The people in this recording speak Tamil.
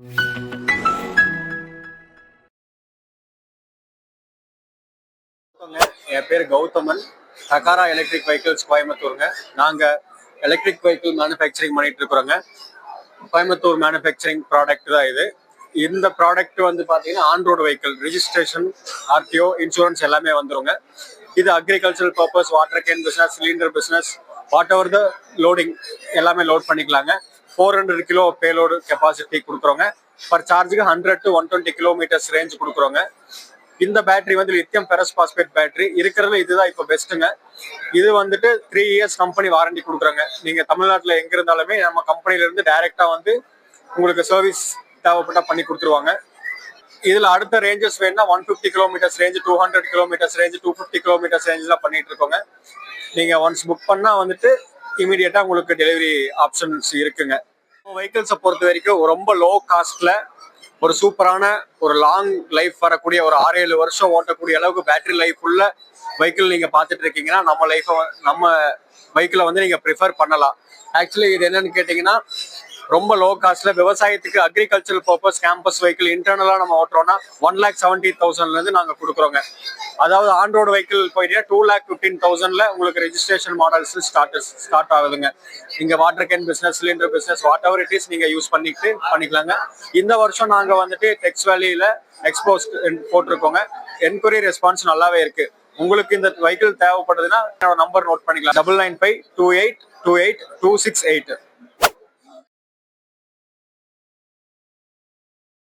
என் பேர் கௌதமன். தகாரா எலக்ட்ரிக் வெஹிக்கிள்ஸ் கோயம்புத்தூருங்க. நாங்கள் எலக்ட்ரிக் வெஹிக்கிள் மேனுஃபேக்சரிங் பண்ணிட்டு இருக்கிறோங்க. கோயம்புத்தூர் மேனுஃபேக்சரிங் ப்ராடக்ட் தான் இது. இந்த ப்ராடக்ட் வந்து பாத்தீங்கன்னா on road vehicle registration RTO insurance எல்லாமே வந்துருங்க. இது agricultural purpose water can business cylinder business whatever the loading எல்லாமே லோட் பண்ணிக்கலாங்க. Four hundred kilo payload capacity கொடுக்குறோங்க. Per சார்ஜுக்கு hundred to one twenty kilometres range கொடுக்குறோங்க. இந்த பேட்டரி வந்து லித்தியம் பெரஸ் பாஸ்பேட் பேட்டரி இருக்கிறதுல இதுதான் இப்போ பெஸ்ட்டுங்க இது வந்துட்டு த்ரீ இயர்ஸ் கம்பெனி வாரண்டி கொடுக்குறாங்க. நீங்கள் தமிழ்நாட்டில் எங்கே இருந்தாலுமே நம்ம கம்பெனிலேருந்து டைரெக்டாக வந்து உங்களுக்கு சர்வீஸ் தேவைப்பட்டா பண்ணி கொடுத்துருவாங்க. இதில் அடுத்த ரேஞ்சஸ் வேணும்னா one fifty kilometres range two hundred kilometres range two fifty kilometres ரேஞ்சில் பண்ணிட்டு இருக்கோங்க. நீங்கள் ஒன்ஸ் புக் பண்ணால் வந்துட்டு இமீடியட்டா உங்களுக்கு டெலிவரி ஆப்ஷன்ஸ் இருக்குங்க. வெஹிக்கிள்ஸை பொறுத்த வரைக்கும் ரொம்ப லோ காஸ்ட்ல ஒரு சூப்பரான ஒரு லாங் லைஃப் வரக்கூடிய ஒரு ஆறு ஏழு வருஷம் ஓட்டக்கூடிய அளவுக்கு பேட்டரி லைஃப் உள்ள வெஹிக்கிள் நீங்க பார்த்துட்டு இருக்கீங்கன்னா நம்ம லைஃப்பை நம்ம வெஹிக்கிளை வந்து நீங்க ப்ரிஃபர் பண்ணலாம். ஆக்சுவலி இது என்னன்னு கேட்டீங்கன்னா ரொம்ப லோ காஸ்ட்ல விவசாயத்துக்கு அக்ரிகல்ச்சரல் பர்பஸ் கேம்பஸ் வெஹிக்கிள் இன்டர்னலா நம்ம ஓட்டுறோம்னா ஒன் லேக் செவன்டி தௌசண்ட்ல இருந்து நாங்க கொடுக்குறோங்க. அதாவது ஆன் ரோடு வெஹிக்கிள் போயிட்டீங்கன்னா டூ லேக் ஃபிஃப்டீன் தௌசண்ட்ல உங்களுக்கு ரெஜிஸ்ட்ரேஷன் மாடல்ஸ் ஸ்டார்ட் ஸ்டார்ட் ஆகுதுங்க. இங்க water can business cylinder business whatever it is நீங்க யூஸ் பண்ணிட்டு பண்ணிக்கலாங்க. இந்த வருஷம் நாங்க வந்துட்டு டெக்ஸ் வேலியில எக்ஸ்போஸ் போட்டிருக்கோங்க. என்கொயரி ரெஸ்பான்ஸ் நல்லாவே இருக்கு. உங்களுக்கு இந்த வெஹிக்கிள் தேவைப்படுதுன்னா நம்பர் நோட் பண்ணிக்கலாம். Double nine five two eight two eight two six eight